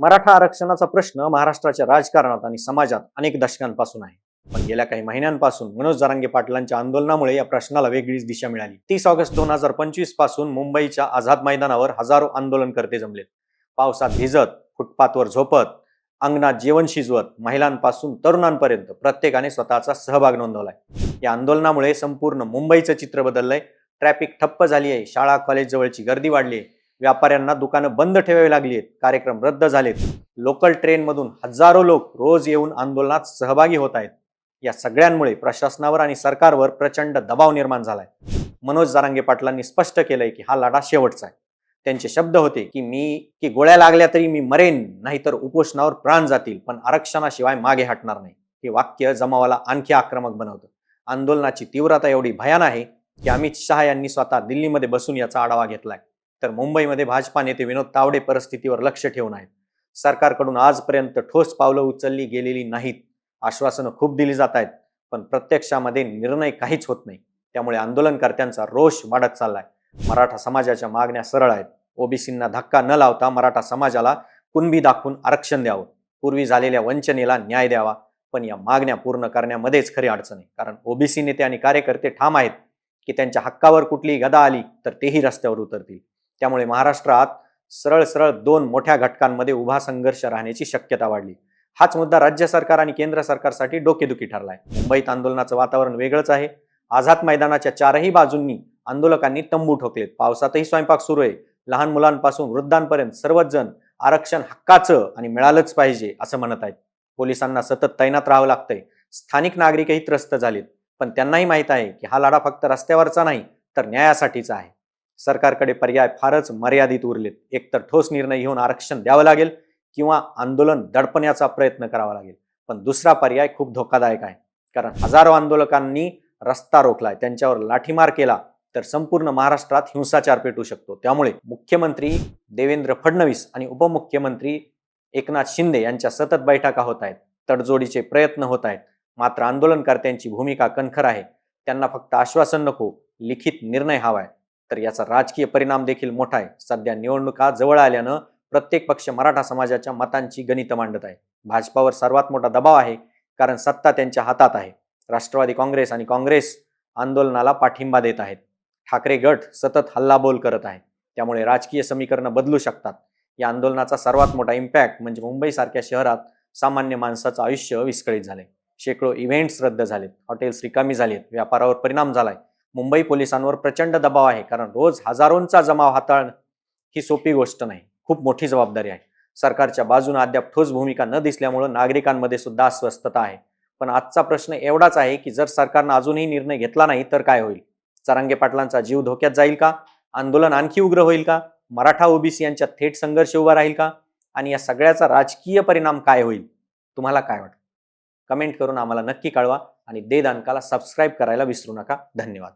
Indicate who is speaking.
Speaker 1: मराठा आरक्षणाचा प्रश्न महाराष्ट्राच्या राजकारणात आणि समाजात अनेक दशकांपासून आहे. पण गेल्या काही महिन्यांपासून मनोज जरांगे पाटलांच्या आंदोलनामुळे या प्रश्नाला वेगळीच दिशा मिळाली. तीस ऑगस्ट दोन हजार पंचवीसपासून मुंबईच्या आझाद मैदानावर हजारो आंदोलनकर्ते जमलेत. पावसात भिजत फुटपाथवर झोपत अंगणात जेवण शिजवत महिलांपासून तरुणांपर्यंत प्रत्येकाने स्वतःचा सहभाग नोंदवलाय. या आंदोलनामुळे संपूर्ण मुंबईचं चित्र बदललंय. ट्रॅफिक ठप्प झाली आहे शाळा कॉलेज जवळची गर्दी वाढली आहे व्यापाऱ्यांना दुकानं बंद ठेवावी लागली आहेत कार्यक्रम रद्द झालेत. लोकल ट्रेनमधून हजारो लोक रोज येऊन आंदोलनात सहभागी होत आहेत या सगळ्यांमुळे प्रशासनावर आणि सरकारवर प्रचंड दबाव निर्माण झालाय. मनोज जारांगे पाटलांनी स्पष्ट केलंय की हा लढा शेवटचा आहे. त्यांचे शब्द होते की मी की गोळ्या लागल्या तरी मी मरेन नाहीतर उपोषणावर प्राण जातील पण आरक्षणाशिवाय मागे हटणार नाही. हे वाक्य जमावाला आणखी आक्रमक बनवतं. आंदोलनाची तीव्रता एवढी भयान आहे की अमित शहा यांनी स्वतः दिल्लीमध्ये बसून याचा आढावा घेतलाय. तर मुंबईमध्ये भाजपा नेते विनोद तावडे परिस्थितीवर लक्ष ठेवून आहेत. सरकारकडून आजपर्यंत ठोस पावलं उचलली गेलेली नाहीत आश्वासनं खूप दिली जात आहेत पण प्रत्यक्षामध्ये निर्णय काहीच होत नाही. त्यामुळे आंदोलनकर्त्यांचा रोष वाढत चाललाय. मराठा समाजाच्या मागण्या सरळ आहेत. ओबीसींना धक्का न लावता मराठा समाजाला कुणबी दाखवून आरक्षण द्यावं. पूर्वी झालेल्या वंचनेला न्याय द्यावा पण या मागण्या पूर्ण करण्यामध्येच खरी अडचण आहे. कारण ओबीसी नेते आणि कार्यकर्ते ठाम आहेत की त्यांच्या हक्कावर कुठली गदा आली तर तेही रस्त्यावर उतरतील. त्यामुळे महाराष्ट्रात सरळ सरळ दोन मोठ्या घटकांमध्ये उभा संघर्ष राहण्याची शक्यता वाढली. हाच मुद्दा राज्य सरकार आणि केंद्र सरकारसाठी डोकेदुखी ठरलाय. मुंबईत आंदोलनाचं वातावरण वेगळंच आहे. आझाद मैदानाच्या चारही बाजूंनी आंदोलकांनी तंबू ठोकलेत. पावसातही स्वयंपाक सुरू आहे. लहान मुलांपासून वृद्धांपर्यंत सर्वच जण आरक्षण हक्काचं आणि मिळालंच पाहिजे असं म्हणत आहेत. पोलिसांना सतत तैनात राहावं लागतंय. स्थानिक नागरिकही त्रस्त झालेत. पण त्यांनाही माहीत आहे की हा लढा फक्त रस्त्यावरचा नाही तर न्यायासाठीचा आहे. सरकारकडे पर्याय फारच मर्यादित उरलेत. एकतर ठोस निर्णय घेऊन आरक्षण द्यावं लागेल किंवा आंदोलन दडपण्याचा प्रयत्न करावा लागेल. पण दुसरा पर्याय खूप धोकादायक आहे. कारण हजारो आंदोलकांनी रस्ता रोखलाय त्यांच्यावर लाठीमार केला तर संपूर्ण महाराष्ट्रात हिंसाचार पेटू शकतो. त्यामुळे मुख्यमंत्री देवेंद्र फडणवीस आणि उपमुख्यमंत्री एकनाथ शिंदे यांच्या सतत बैठका होत आहेत. तडजोडीचे प्रयत्न होत आहेत. मात्र आंदोलनकर्त्यांची भूमिका कणखर आहे. त्यांना फक्त आश्वासन नको लिखित निर्णय हवाय. तर याचा राजकीय परिणाम देखील मोठा आहे. सध्या निवडणुका जवळ आल्यानं प्रत्येक पक्ष मराठा समाजाच्या मतांची गणित मांडत आहे. भाजपावर सर्वात मोठा दबाव आहे कारण सत्ता त्यांच्या हातात आहे. राष्ट्रवादी काँग्रेस आणि काँग्रेस आंदोलनाला पाठिंबा देत आहेत. ठाकरे गट सतत हल्लाबोल करत आहे त्यामुळे राजकीय समीकरणं बदलू शकतात. या आंदोलनाचा सर्वात मोठा इम्पॅक्ट म्हणजे मुंबईसारख्या शहरात सामान्य माणसाचं आयुष्य विस्कळीत झाले शेकडो इव्हेंट्स रद्द झालेत. हॉटेल्स रिकामी झालेत. व्यापारावर परिणाम झालाय. मुंबई पोलिसांवर प्रचंड दबाव आहे कारण रोज हजारोंचा जमाव हाताळणं ही सोपी गोष्ट नाही. खूप मोठी जबाबदारी आहे. सरकारच्या बाजूने अद्याप ठोस भूमिका न दिसल्यामुळे नागरिकांमध्ये सुद्धा अस्वस्थता आहे. पण आजचा प्रश्न एवढाच आहे की जर सरकारनं अजूनही निर्णय घेतला नाही तर काय होईल? चरांगे पाटलांचा जीव धोक्यात जाईल का? आंदोलन आणखी उग्र होईल का? मराठा ओबीसी यांच्यात थेट संघर्ष उभा राहील का? आणि या सगळ्याचा राजकीय परिणाम काय होईल? तुम्हाला काय वाटतं? कमेंट करून आम्हाला नक्की कळवा. आणि दे दानकाला सबस्क्राईब करायला विसरू नका. धन्यवाद.